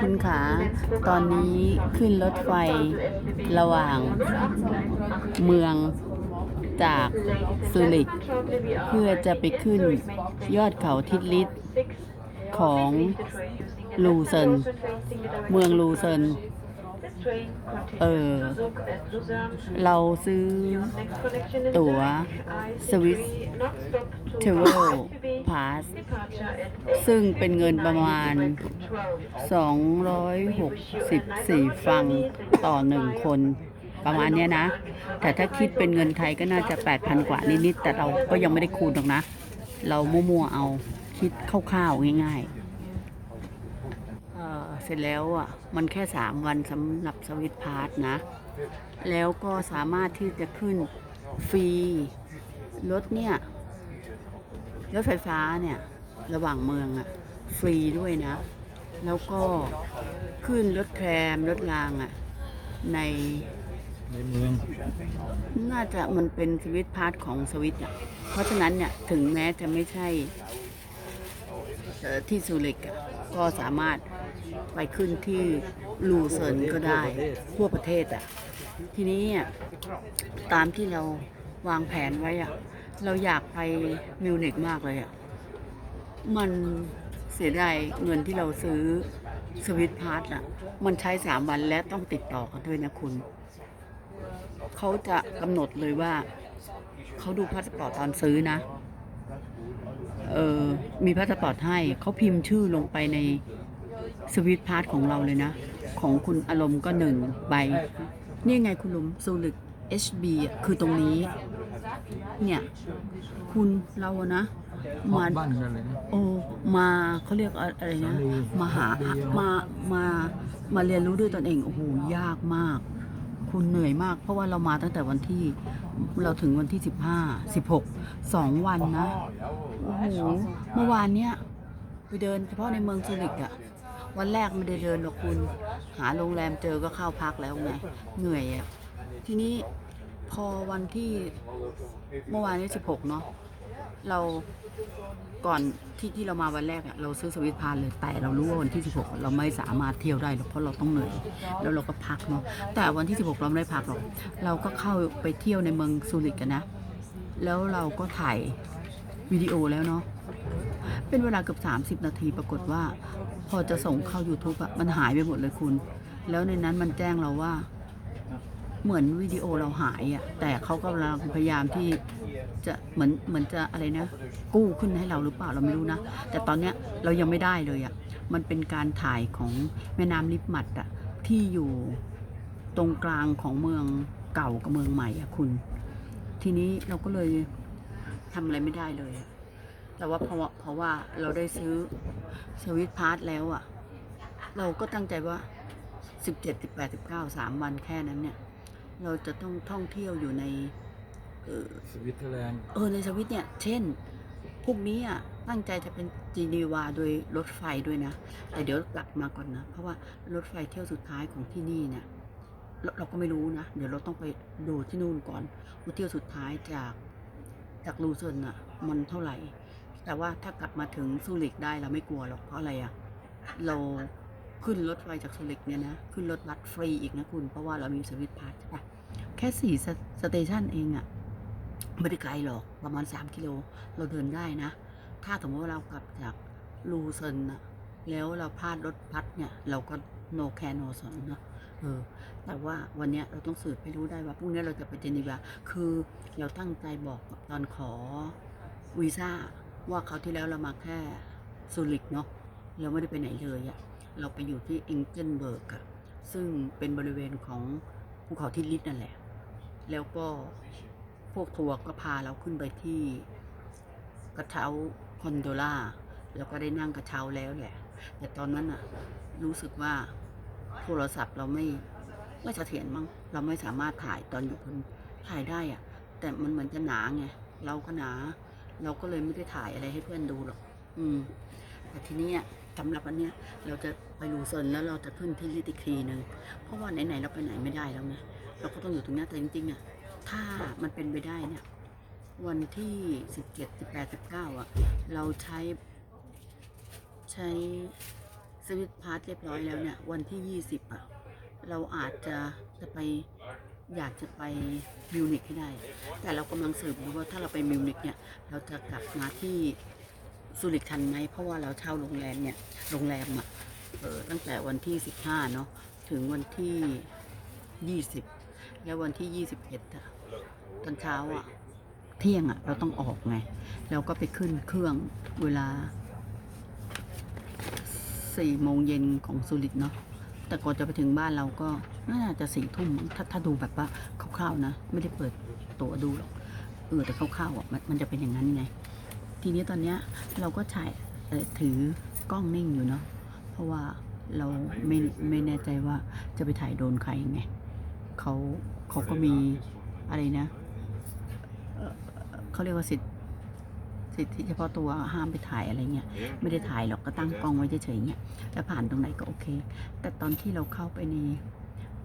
คุณขาตอนนี้ขึ้นรถไฟระหว่างเมืองจากซูริกเพื่อจะไปขึ้นยอดเขาทิดลิสของลูเซน เมืองลูเซน เออ เราซื้อตั๋วสวิสเทเวลพาสซึ่งเป็นเงินประมาณ 264 ฟังต่อหนึ่งคนประมาณเนี้ยนะ แต่ถ้าคิดเป็นเงินไทยก็น่าจะ 8,000 กว่านิดๆแต่เราก็ยังไม่ได้คูณหรอกนะ เรามั่วๆเอาคิดคร่าวๆง่าย ๆ เอ่อเสร็จแล้วอะมันแค่3วันสำหรับสวิตพาร์ทนะ แล้วก็สามารถที่จะขึ้นฟรีรถเนี่ยรถไฟฟ้าเนี่ย ระหว่างเมืองอะฟรีด้วยนะ แล้วก็ขึ้นรถแทรมรถรางอะในในเมือง น่าจะมันเป็นสวิตพาร์ทของสวิตอะ เพราะฉะนั้นเนี่ย ถึงแม้จะไม่ใช่เอ่อที่ซูริกอะก็สามารถ ไปขึ้นที่ลูเซิร์นก็ได้ทั่วประเทศอะ ทีนี้อะตามที่เราวางแผนไว้อะ เราอยากไปมิวนิกมากเลยอะ มันเสียดายเงินที่เราซื้อสวิตพาร์ทอะ มันใช้สามวันและต้องติดต่อกันด้วยนะคุณ เขาจะกำหนดเลยว่า เขาดูพาสปอร์ตตอนซื้อนะเออมีพาสปอร์ตให้เขาพิมพ์ชื่อลงไปใน สวิตพาร์ทของเราเลยนะ ของคุณอารมณ์ก็หนึ่งใบ นี่ไงคุณลุมซูริก HB อะคือตรงนี้ เนี่ย คุณเราอะนะมาบ้านกันเลยนะโอ้มาเขาเรียกอะไรนะสาลีมาหาสาลีมามามาเรียนรู้ด้วยตนเอง โอ้โห ยากมาก คุณเหนื่อยมาก เพราะว่าเรามาตั้งแต่วันที่เราถึงวันที่สิบห้าสิบหกสองวันนะ โอ้โห เมื่อวานเนี้ยไปเดินเฉพาะในเมืองซูริกอะ วันแรกไม่ได้เดินหรอกคุณ หาโรงแรมเจอก็เข้าพักแล้วไง เหนื่อยอะทีนี้พอวันที่เมื่อวานนี้สิบหกเนาะเราก่อนที่ที่เรามาวันแรกเราซื้อสวิตพานเลยแต่เรารู้ว่าวันที่ 16 เราไม่สามารถเที่ยวได้หรอกเพราะเราต้องเหนื่อยแล้วเราก็พักเนาะแต่วันที่ 16 เราไม่ได้พักหรอกเราก็เข้าไปเที่ยวในเมืองซูริกกันนะ แล้วเราก็ถ่ายวิดีโอแล้วเนาะเป็นเวลาเกือบ30 นาทีปรากฏว่า พอจะส่งเข้า YouTube อะมันหายไปหมดเลยคุณ แล้วในนั้นมันแจ้งเราว่า เหมือนวิดีโอเราหายอะแต่เขากำลังพยายามที่จะเหมือนเหมือนจะอะไรนะ กู้ขึ้นให้เราหรือเปล่าเราไม่รู้นะ แต่ตอนเนี้ยเรายังไม่ได้เลยอะมันเป็นการถ่ายของแม่น้ำลิปมัดอะที่อยู่ตรงกลางของเมืองเก่ากับเมืองใหม่อะ่ะคุณ ทีนี้เราก็เลยทำอะไรไม่ได้เลยอะ แต่ว่าเพราะว่าเพราะว่าเราได้ซื้อสวิตพาร์ทแล้วอะ่ะ เราก็ตั้งใจว่าสิบเจ็ดสิบแปดสิบเก้าสามวันแค่นั้นเนี่ย เราจะต้องท่องเที่ยวอยู่ในเออสวิตเซอร์แลนด์เออในสวิตเนี่ย เช่นพวกนี้อะตั้งใจจะเป็นจีนีวาโดยรถไฟด้วยนะ แต่เดี๋ยวกลับมาก่อนนะ เพราะว่ารถไฟเที่ยวสุดท้ายของที่นี่เนี่ยเราเราก็ไม่รู้นะ เดี๋ยวเราต้องไปดูที่นู่นก่อนว่าเที่ยวสุดท้ายจากจากลูเซิร์นอะมันเท่าไหร่ แต่ว่าถ้ากลับมาถึงซูริกได้เราไม่กลัวหรอกเพราะอะไรอะเราขึ้นรถไฟจากซูริกเนี่ยนะ ขึ้นรถบัสฟรีอีกนะคุณ เพราะว่าเรามีสวิตพาสใช่ปะแค่สี่สเตชันเองอะไม่ได้ไกลหรอกประมาณ 3 กิโล เราเดินได้นะ ถ้าสมมติว่าเรากลับจากลูเซินอะแล้วเราพลาดรถพัดเนี่ย เราก็โนแคโนสนนะเออแต่ว่าวันนี้เราต้องสืบให้รู้ได้ว่าพรุ่งนี้เราจะไปเจนีวาคือเราตั้งใจบอกตอนขอวีซ่า ว่าเขาที่แล้วเรามาแค่ซูริกเนาะเราไม่ได้ไปไหนเลยอะเราไปอยู่ที่เองเจนเบิร์กอะซึ่งเป็นบริเวณของภูเขาทิลิสนั่นแหละ แล้วก็พวกทัวร์ก็พาเราขึ้นไปที่กระเช้าคอนโดล่าแล้วก็ได้นั่งกระเช้าแล้วแหละ แต่ตอนนั้นอะรู้สึกว่าโทรศัพท์เราไม่ไม่เสถียรมั้งเราไม่สามารถถ่ายตอนอยู่บนถ่ายได้อะแต่มันเหมือนจะหนาไงเราก็หนา เราก็เลยไม่ได้ถ่ายอะไรให้เพื่อนดูหรอก อืม แต่ทีนี้สำหรับวันเนี้ย เราจะไปดูเซินแล้วเราจะขึ้นที่ลิติกทีหนึ่งเพราะว่าไหนๆเราไปไหนไม่ได้แล้วไงเราก็ต้องอยู่ตรงนี้แต่จริงๆอะถ้ามันเป็นไปได้เนี่ย วันที่สิบเจ็ดสิบแปดสิบเก้าอะ เราใช้ ใช้สวิตพาร์ทเรียบร้อยแล้วเนี่ย วันที่20อะ เราอาจจะจะไป อยากจะไปมิวนิกให้ได้ แต่เรากำลังสืบดูว่าถ้าเราไปมิวนิกเนี่ย เราจะกลับมาที่ซูริกทันไหมเพราะว่าเราเช่าโรงแรมเนี่ย โรงแรมอะออตั้งแต่วันที่ 15 เนาะถึงวันที่ 20 แล้ววันที่ 21อะตอนเช้าอะเที่ยงอะเราต้องออกไง เราก็ไปขึ้นเครื่องเวลาสี่โมงเย็นของซูริกเนาะแต่ก่อนจะไปถึงบ้านเราก็ น่าจะสี่ทุ่มถ้าถ้าดูแบบว่าคร่าวๆนะ ไม่ได้เปิดตัวดูหรอกเออแต่คร่าวๆอะมันมันจะเป็นอย่างนั้นไงทีนี้ตอนเนี้ยเราก็ถ่ายเออถือกล้องนิ่งอยู่เนาะเพราะว่าเราไม่ไม่แน่ใจว่าจะไปถ่ายโดนใครไงเขาเขาก็มีอะไรนะเออเขาเรียกว่าสิทธิสิทธิเฉพาะตัวห้ามไปถ่ายอะไรเงี้ยไม่ได้ถ่ายหรอกก็ตั้งกล้องไว้เฉยๆเงี้ยแล้วผ่านตรงไหนก็โอเค แต่ตอนที่เราเข้าไปใน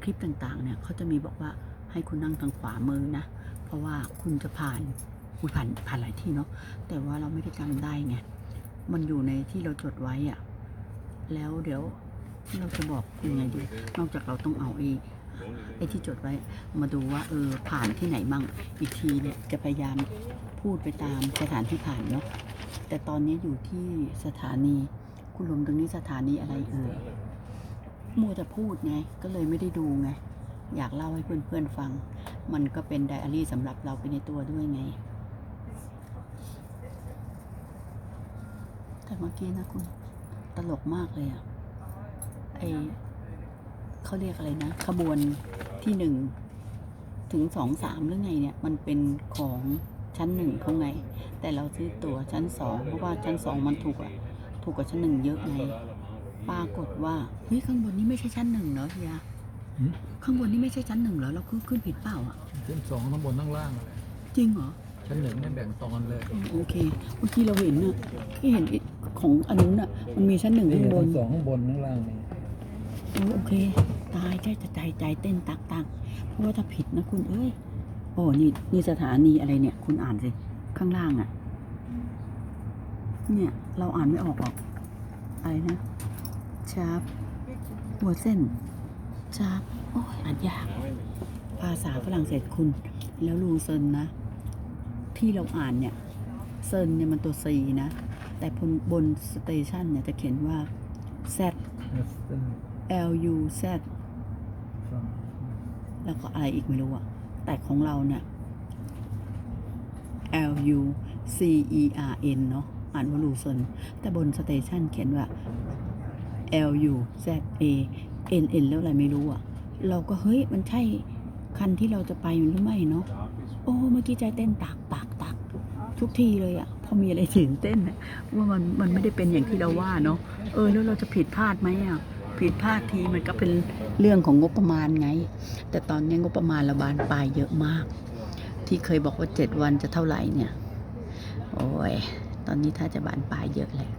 คลิปต่างๆเนี่ยเขาจะมีบอกว่าให้คุณนั่งทางขวามือนะ เพราะว่าคุณจะผ่านอุยผ่านผ่านหลายที่เนาะแต่ว่าเราไม่ได้จำได้ไงมันอยู่ในที่เราจดไว้อะแล้วเดี๋ยวเราจะบอกยังไงดีนอกจากเราต้องเอาไอ้ไอ้ที่จดไว้ มาดูว่าเออผ่านที่ไหนมั่งอีกทีเนี่ยจะพยายามพูดไปตามสถานที่ผ่านเนาะแต่ตอนนี้อยู่ที่สถานี คุณลมตรงนี้สถานีอะไรเอ่ย มัวแต่พูดไงก็เลยไม่ได้ดูไง อยากเล่าให้เพื่อนๆฟัง มันก็เป็นไดอารี่สำหรับเราไปในตัวด้วยไง แต่เมื่อกี้นะคุณตลกมากเลยอะไอเขาเรียกอะไรนะ ขบวนที่หนึ่งถึงสองสามหรือไงเนี่ย มันเป็นของชั้นหนึ่งเขาไง แต่เราซื้อตั๋วชั้นสองเพราะว่าชั้นสองมันถูกอะถูกกว่าชั้นหนึ่งเยอะไง ปรากฏว่าเฮ้ยข้างบนนี้ไม่ใช่ชั้นหนึ่งเหรอเฮียหืม ข้างบนนี้ไม่ใช่ชั้นหนึ่งเหรอเราขึ้นขึ้นผิดเปล่าอะชั้นสองข้างบนข้างล่างอะไรจริงเหรอชั้นหนึ่งเนี่ยแบ่งตอนเลยอ๋อโอเคเมื่อกี้เราเห็นน่ะที่เห็นไอ้ของอันนู้นน่ะมันมีชั้นหนึ่งนี่ข้างบนชั้นสองข้างบนข้างล่างนี่โอ้โอเค ตายใจจะใจใจเต้นตักตักเพราะว่าถ้าผิดนะคุณเอ้ยโอ้นี่นี่สถานีอะไรเนี่ย คุณอ่านสิข้างล่างอะ เนี่ย เราอ่านไม่ออกหรอกอะไรนะ ชาร์ปหัวเส้นชาร์ปโอ้ยอ่านยาก ภาษาฝรั่งเศสคุณ แล้วลูเซินนะ ที่เราอ่านเนี่ยเซินเนี่ยมันตัวซีนะ แต่บนบนสเตชันเนี่ยจะเขียนว่า Z เซน L U Z แล้วก็อะไรอีกไม่รู้อะแต่ของเราเนี่ย L U C E R N เนาะอ่านว่าลูเซนแต่บนสเตชันเขียนว่า L U Z A N N แล้วอะไรไม่รู้อะ เราก็เฮ้ยมันใช่คันที่เราจะไปหรือไม่เนาะโอ้เมื่อกี้ใจเต้นตักตักตัก ทุกทีเลยอะพอมีอะไรตื่นเต้นว่ามันมันไม่ได้เป็นอย่างที่เราว่าเนาะเออแล้วเราจะผิดพลาดไหมอะผิดพลาดทีมันก็เป็นเรื่องของงบประมาณไง แต่ตอนนี้งบประมาณระบานปลายเยอะมาก ที่เคยบอกว่าเจ็ดวันจะเท่าไหร่เนี่ย โอ้ยตอนนี้ถ้าจะบานปลายเยอะเลย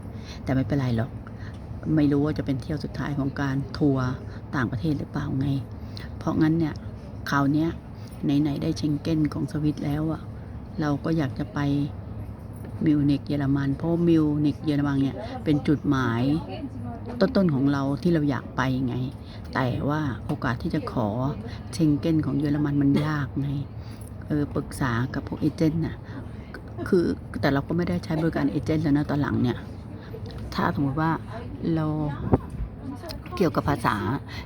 แต่ไม่เป็นไรหรอก ไม่รู้ว่าจะเป็นเที่ยวสุดท้ายของการทัวร์ต่างประเทศหรือเปล่าไง เพราะงั้นเนี่ยคราวนี้ไหนๆได้เชงเก้นของสวิตแล้วอะเราก็อยากจะไปมิวนิกเยอรมันเพราะมิวนิกเยอรมันเนี่ยเป็นจุดหมายต้นๆของเราที่เราอยากไปไง แต่ว่าโอกาสที่จะขอเชงเก้นของเยอรมันมันยากไงเออปรึกษากับพวกเอเจนต์น่ะคือแต่เราก็ไม่ได้ใช้บริการเอเจนต์แล้วนะตอนหลังเนี่ย ถ้าสมมติว่า เราเกี่ยวกับภาษา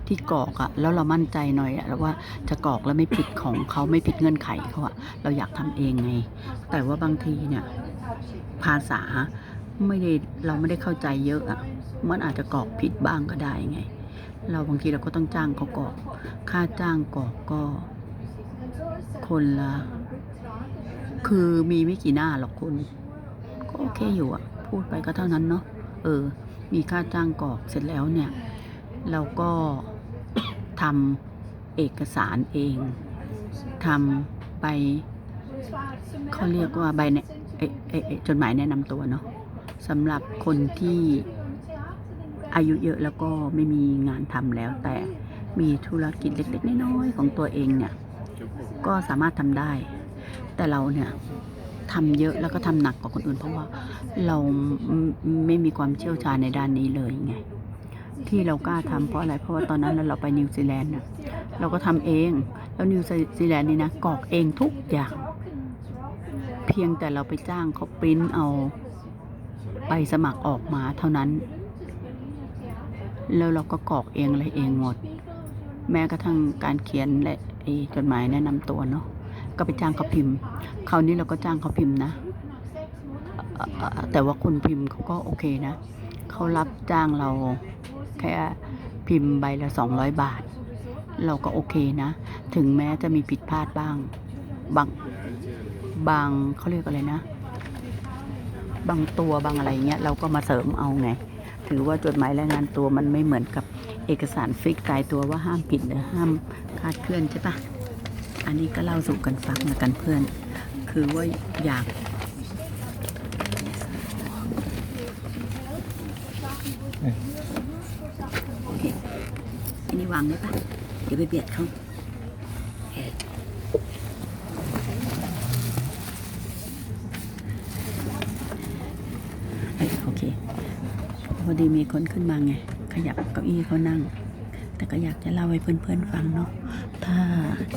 ที่กรอกอะแล้วเรามั่นใจหน่อยอะแล้วว่าจะกรอกแล้วไม่ผิดของเขาไม่ผิดเงื่อนไขเขาอะเราอยากทำเองไง แต่ว่าบางทีเนี่ยภาษาไม่ได้เราไม่ได้เข้าใจเยอะอะมันอาจจะกรอกผิดบ้างก็ได้ไง เราบางทีเราก็ต้องจ้างเขากรอก ค่าจ้างกรอกก็ คนละคือมีไม่กี่หน้าหรอกคุณก็โอเคอยู่อะพูดไปก็เท่านั้นเนาะเออ มีค่าจ้างกรอกเสร็จแล้วเนี่ย เราก็ทำเอกสารเองทำใบเขาเรียกว่าใบเนี่ยเอเอเอจดหมายแนะนำตัวเนาะสำหรับคนที่อายุเยอะแล้วก็ไม่มีงานทำแล้ว แต่มีธุรกิจเล็กๆน้อยๆของตัวเองเนี่ย ก็สามารถทำได้ แต่เราเนี่ย ทำเยอะแล้วก็ทำหนักกว่าคนอื่น เพราะว่าเราไม่มีความเชี่ยวชาญในด้านนี้เลยไงที่เรากล้าทำเพราะอะไรเพราะว่าตอนนั้นเราไปนิวซีแลนด์น่ะเราก็ทำเองแล้วนิวซีแลนด์นี่นะกรอกเองทุกอย่าง เพียงแต่เราไปจ้างเขาปริ้นเอาใบสมัครออกมาเท่านั้น แล้วเราก็กรอกเองอะไรเองหมด แม้กระทั่งการเขียนและจดหมายแนะนำตัวเนาะ ก็ไปจ้างเขาพิมพ์ คราวนี้เราก็จ้างเขาพิมพ์นะ แต่ว่าคนพิมพ์เขาก็โอเคนะ เขารับจ้างเราแค่พิมพ์ใบละสองร้อยบาท เราก็โอเคนะ ถึงแม้จะมีผิดพลาดบ้าง บาง บางเขาเรียกอะไรนะ บางตัวบางอะไรเงี้ยเราก็มาเสริมเอาไง ถือว่าจดหมายรายงานตัวมันไม่เหมือนกับเอกสารฟิกตายตัวว่าห้ามผิดหรือห้ามคาดเคลื่อนใช่ปะ อันนี้ก็เล่าสู่กันฟังนะกันเพื่อน คือว่าอยาก โอเค อันนี้วางได้ปะเดี๋ยวไปเบียดเขาโอเคเอ้ยโอเคพอดีมีคนขึ้นมาไง ขยับเก้าอี้เขานั่ง แต่ก็อยากจะเล่าให้เพื่อนๆฟังเนาะถ้า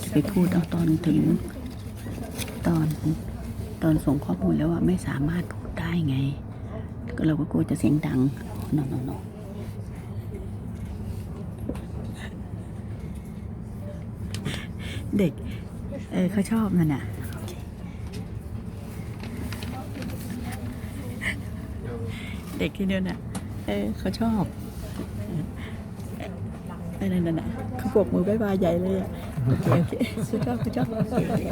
จะไปพูดเอาตอนถึงตอนตอนส่งข้อมูลแล้วอะไม่สามารถพูดได้ไงก็เราก็กลัวจะเสียงดัง no no no เด็ก เออเขาชอบมันอะเด็กที่เดินอะ เออเขาชอบ เออนั่นน่ะเขาปรบมือบายบายใหญ่เลยอะโอเคโอเคเขาชอบเขาชอบโอเคโอเค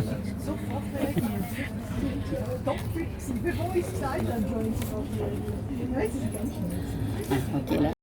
อะโอเคแล้ว